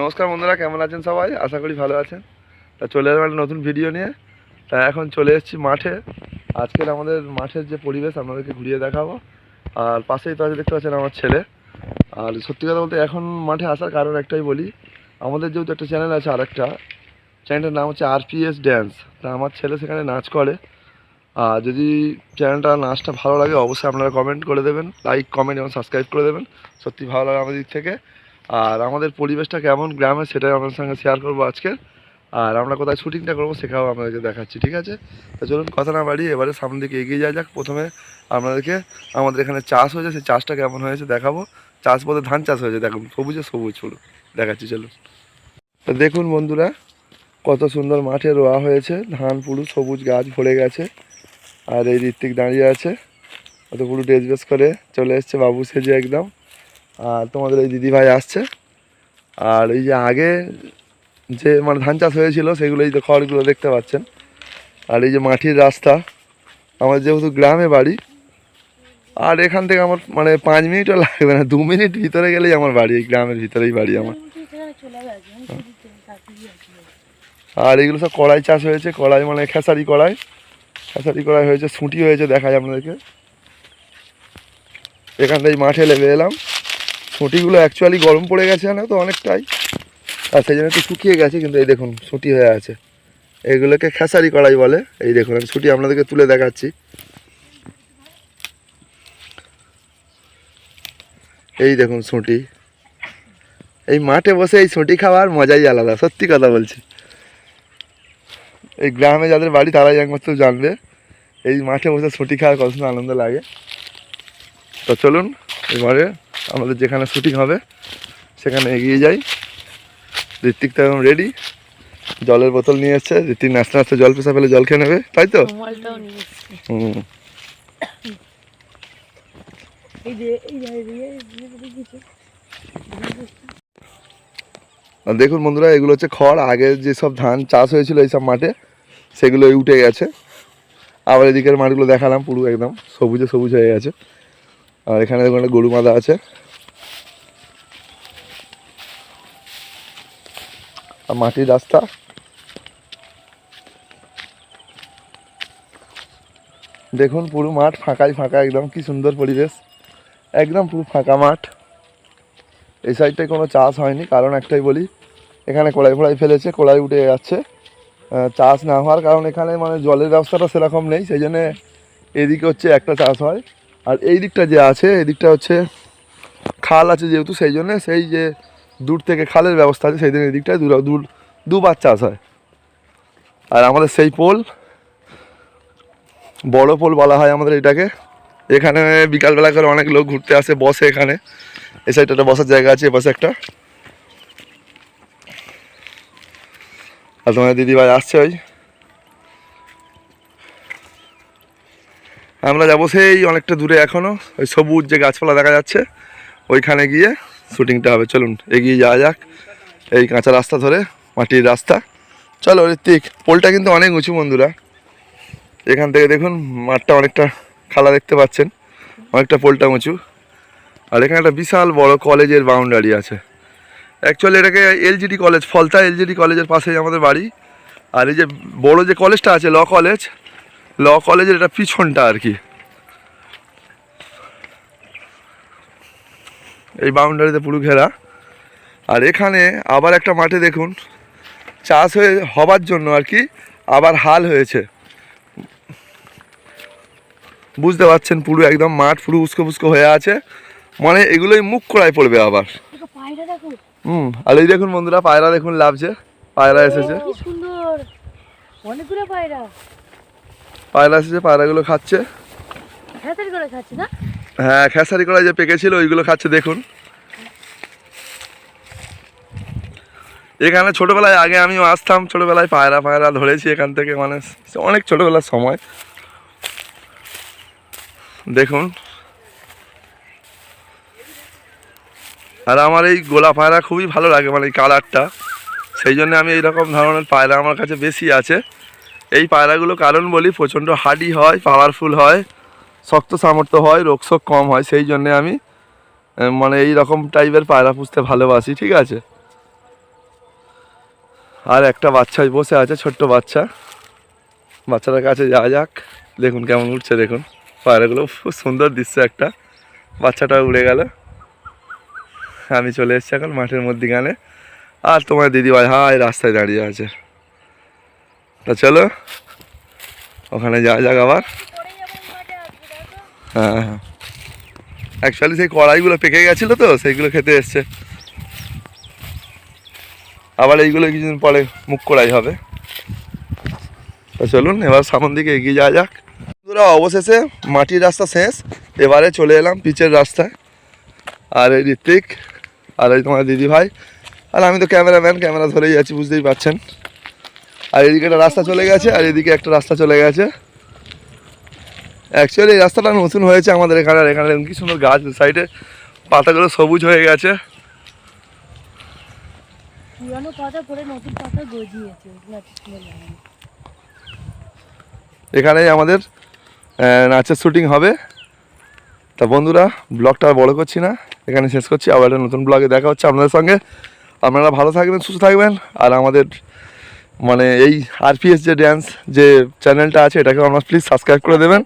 নমস্কার বন্ধুরা, কেমন আছেন সবাই? আশা করি ভালো আছেন। তা চলে এলাম একটা নতুন ভিডিও নিয়ে। তা এখন চলে এসেছি মাঠে। আজকের আমাদের মাঠের যে পরিবেশ, আপনাদেরকে ঘুরিয়ে দেখাবো। আর পাশেই তো আছে, দেখতে পাচ্ছেন আমার ছেলে। আর সত্যি কথা বলতে এখন মাঠে আসার কারণ একটাই বলি, আমাদের যেহেতু একটা চ্যানেল আছে আরেকটা চ্যানেলটার নাম হচ্ছে আরপিএস ড্যান্স তা আমার ছেলে সেখানে নাচ করে। আর যদি চ্যানেলটা নাচটা ভালো লাগে, অবশ্যই আপনারা কমেন্ট করে দেবেন লাইক কমেন্ট এবং সাবস্ক্রাইব করে দেবেন। সত্যি ভালো লাগে আমাদের দিক থেকে। আর আমাদের পরিবেশটা কেমন গ্রামে সেটাই আপনাদের সঙ্গে শেয়ার করব আজকে আর আমরা কোথায় শুটিংটা করব সেটাও আপনাদেরকে দেখাচ্ছি, ঠিক আছে? তো চলুন, কথা না বাড়ি এবারে সামনের দিকে এগিয়ে যাওয়া যাক। প্রথমে আপনাদেরকে আমাদের এখানে চাষ হয়েছে, সেই চাষটা কেমন হয়েছে দেখাবো। চাষ বলতে ধান চাষ হয়েছে, দেখুন, সবুজে সবুজ পুরো দেখাচ্ছি, চলুন। তো দেখুন বন্ধুরা, কত সুন্দর মাঠে রোয়া হয়েছে, ধান পুরো সবুজ গাছ ভরে গেছে, আর এই ঋত্বিক দাঁড়িয়ে আছে। অত পুরো ড্রেস করে চলে এসছে বাবু সেজে একদম। আর তোমাদের ওই দিদি ভাই আসছে। আর এই যে আগে যে মানে ধান চাষ হয়েছিল, সেগুলো এই যে খড়গুলো দেখতে পাচ্ছেন। আর এই যে মাটির রাস্তা আমার যেহেতু গ্রামে বাড়ি, আর এখান থেকে আমার মানে পাঁচ মিনিটও লাগবে না, দু মিনিট ভিতরে গেলেই আমার বাড়ি, এই গ্রামের ভিতরেই বাড়ি আমার। আর এগুলো সব কড়াই চাষ হয়েছে, কড়াই মানে খেসারি কড়াই। খেসারি কড়াই হয়েছে ছুটি হয়েছে দেখায় আপনাদেরকে। এখান থেকে মাঠে লেগে এলাম। ছুটিগুলো অ্যাকচুয়ালি গরম পড়ে গেছে না তো অনেকটাই। আর সেই জন্য একটু শুকিয়ে গেছে, কিন্তু এই দেখুন ছুটি হয়ে আছে। এগুলোকে খেসারি করাই বলে। এই দেখুন, আমি ছুটি আপনাদেরকে তুলে দেখাচ্ছি। এই দেখুন ছুটি এই মাঠে বসে এই ছুটি খাওয়ার মজাই আলাদা, সত্যি কথা বলছি। এই গ্রামে যাদের বাড়ি, তারাই একমাত্র জানবে এই মাঠে বসে ছুটি খাওয়ার কত আনন্দ লাগে। তো চলুন, এবারে আমাদের যেখানে শুটিং হবে সেখানে এগিয়ে যাই। ঋত্বিক তো এখন রেডি জলের বোতল নিয়ে এসছে। ঋত্বিক নাচতে নাচতে জল পেশা পেলে জল খেয়ে নেবে তাই তো? হুম। দেখুন বন্ধুরা এগুলো হচ্ছে খড়। আগে যেসব ধান চাষ হয়েছিল এইসব মাঠে সেগুলো উঠে গেছে। আবার এদিকের মাঠগুলো দেখালাম পুরো একদম সবুজে সবুজ হয়ে গেছে। আর এখানে দেখুন একটা গরু মাদা আছে। আর মাটির রাস্তা। দেখুন পুরো মাঠ ফাঁকাই ফাঁকা, একদম কি সুন্দর পরিবেশ। একদম পুরো ফাঁকা মাঠ। এই সাইডটায় কোনো চাষ হয়নি, কারণ একটাই বলি, এখানে কড়াই ফড়াই ফেলেছে কড়াই উঠে যাচ্ছে। চাষ না হওয়ার কারণ এখানে মানে জলের ব্যবস্থাটা সেরকম নেই, সেই জন্যে এদিকে হচ্ছে একটা চাষ হয়। আর এই দিকটা যে আছে, এই দিকটা হচ্ছে খাল আছে যেহেতু, সেই জন্যে সেই যে দূর থেকে খালের ব্যবস্থা আছে, সেই জন্য এই দিকটায় দূর দূর দুবার চাষ হয়। আর আমাদের সেই পোল, বড় পোল বলা হয় আমাদের এটাকে। এখানে বিকালবেলা করে অনেক লোক ঘুরতে আসে, বসে এখানে। এ সাইডটা একটা বসার জায়গা আছে এপাশে একটা। আর তোমার দিদিভাই আসছে ওই। আমরা যাব সেই অনেকটা দূরে এখনও, ওই সবুজ যে গাছপালা দেখা যাচ্ছে, ওইখানে গিয়ে শুটিংটা হবে। চলুন, এগিয়ে যাওয়া যাক এই কাঁচা রাস্তা ধরে, মাটির রাস্তা। চলো, ঋত্বিক, পোলটা কিন্তু অনেক উঁচু বন্ধুরা। এখান থেকে দেখুন, মাঠটা অনেকটা খালা দেখতে পাচ্ছেন। অনেকটা পোলটা উঁচু। আর এখানে একটা বিশাল বড় কলেজের বাউন্ডারি আছে। অ্যাকচুয়ালি এটাকে এলজিডি কলেজ, ফলতা এলজিডি কলেজের পাশেই আমাদের বাড়ি। আর এই যে বড় যে কলেজটা আছে, ল কলেজ ল কলেজের এটা পিছনটা আর কি। এই বাউন্ডারিতে পুরো ঘেরা। আর এখানে আবার একটা মাঠে দেখুন চাষ হয়ে হবার জন্য আর কি আবার হাল হয়েছে। বুঝতে পারছেন পুরো একদম মাঠ পুরো উস্কো ফুস্কো হয়ে আছে। মানে এগুলোই মুখ করায় পড়বে আবার। হুম আর এই দেখুন বন্ধুরা পায়রা দেখুন লাভছে পায়রা এসেছে। সুন্দর। অনেকগুলো পায়রা। পায়রা এসেছে পায়রাগুলো খাচ্ছে। হ্যাঁ খেসারি করা যে পেকেছিল ওইগুলো খাচ্ছে দেখুন। এখানে ছোটবেলায় আগে আমিও আসতাম ছোটবেলায় পায়রা পায়রা ধরেছি এখান থেকে মানে অনেক ছোটবেলার সময়। দেখুন। আর আমার এই গোলা পায়রা খুবই ভালো লাগে মানে এই কালারটা। সেই জন্য আমি এইরকম ধরনের পায়রা আমার কাছে বেশি আছে। এই পায়রাগুলো কারণ বলি, প্রচণ্ড হার্ডি হয় পাওয়ারফুল হয়, শক্ত সামর্থ্য হয় রোগশোক কম হয়, সেই জন্যে আমি মানে এই রকম টাইপের পায়রা পুষতে ভালোবাসি, ঠিক আছে? আর একটা বাচ্চা বসে আছে, ছোট্ট বাচ্চা। বাচ্চাটার কাছে যাওয়া যাক, দেখুন কেমন উঠছে, দেখুন। পায়রাগুলো খুব সুন্দর দৃশ্য একটা। বাচ্চাটা উড়ে গেল। আমি চলে এসেছি এখন মাঠের মধ্যিখানে। আর তোমার দিদিভাই হাই রাস্তায় দাঁড়িয়ে আছে। তা চলো, ওখানে যাওয়া যাক আবার। হ্যাঁ হ্যাঁ। অ্যাকচুয়ালি সেই কড়াইগুলো পেকে গেছিল তো, সেইগুলো খেতে এসছে। আবার এইগুলো কিছুদিন পরে মুখ কড়াই হবে। তো চলুন, এবার সামন দিকে এগিয়ে যাওয়া যাক। বন্ধুরা, অবশেষে মাটির রাস্তা শেষ। এবারে চলে এলাম পিচের রাস্তায়। আর এই ঋত্বিক, আর এই তোমার দিদি ভাই আর আমি তো ক্যামেরাম্যান, ক্যামেরা ধরেই যাচ্ছি বুঝতেই পারছেন। আর এদিকে একটা রাস্তা চলে গেছে আর এদিকে একটা রাস্তা চলে গেছে। অ্যাকচুয়ালি এই রাস্তাটা নতুন হয়েছে আমাদের এখানে আর এখানে কি সুন্দর গাছ সাইডে পাতাগুলো সবুজ হয়ে গেছে। এখানেই আমাদের নাচের শুটিং হবে। তা বন্ধুরা ব্লগটা আর বড় করছি না এখানে শেষ করছি। আবার একটা নতুন ব্লগে দেখা হচ্ছে আপনাদের সঙ্গে। আপনারা ভালো থাকবেন সুস্থ থাকবেন আর আমাদের মানে এই আরপিএস যে ড্যান্স যে চ্যানেলটা আছে এটাকে আমরা প্লিজ সাবস্ক্রাইব করে দেবেন।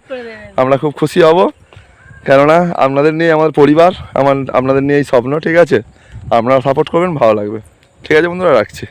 আমরা খুব খুশি হব। কেননা আপনাদের নিয়ে আমার পরিবার আমার আপনাদের নিয়ে এই স্বপ্ন ঠিক আছে? আপনারা সাপোর্ট করবেন ভালো লাগবে। ঠিক আছে বন্ধুরা রাখছি।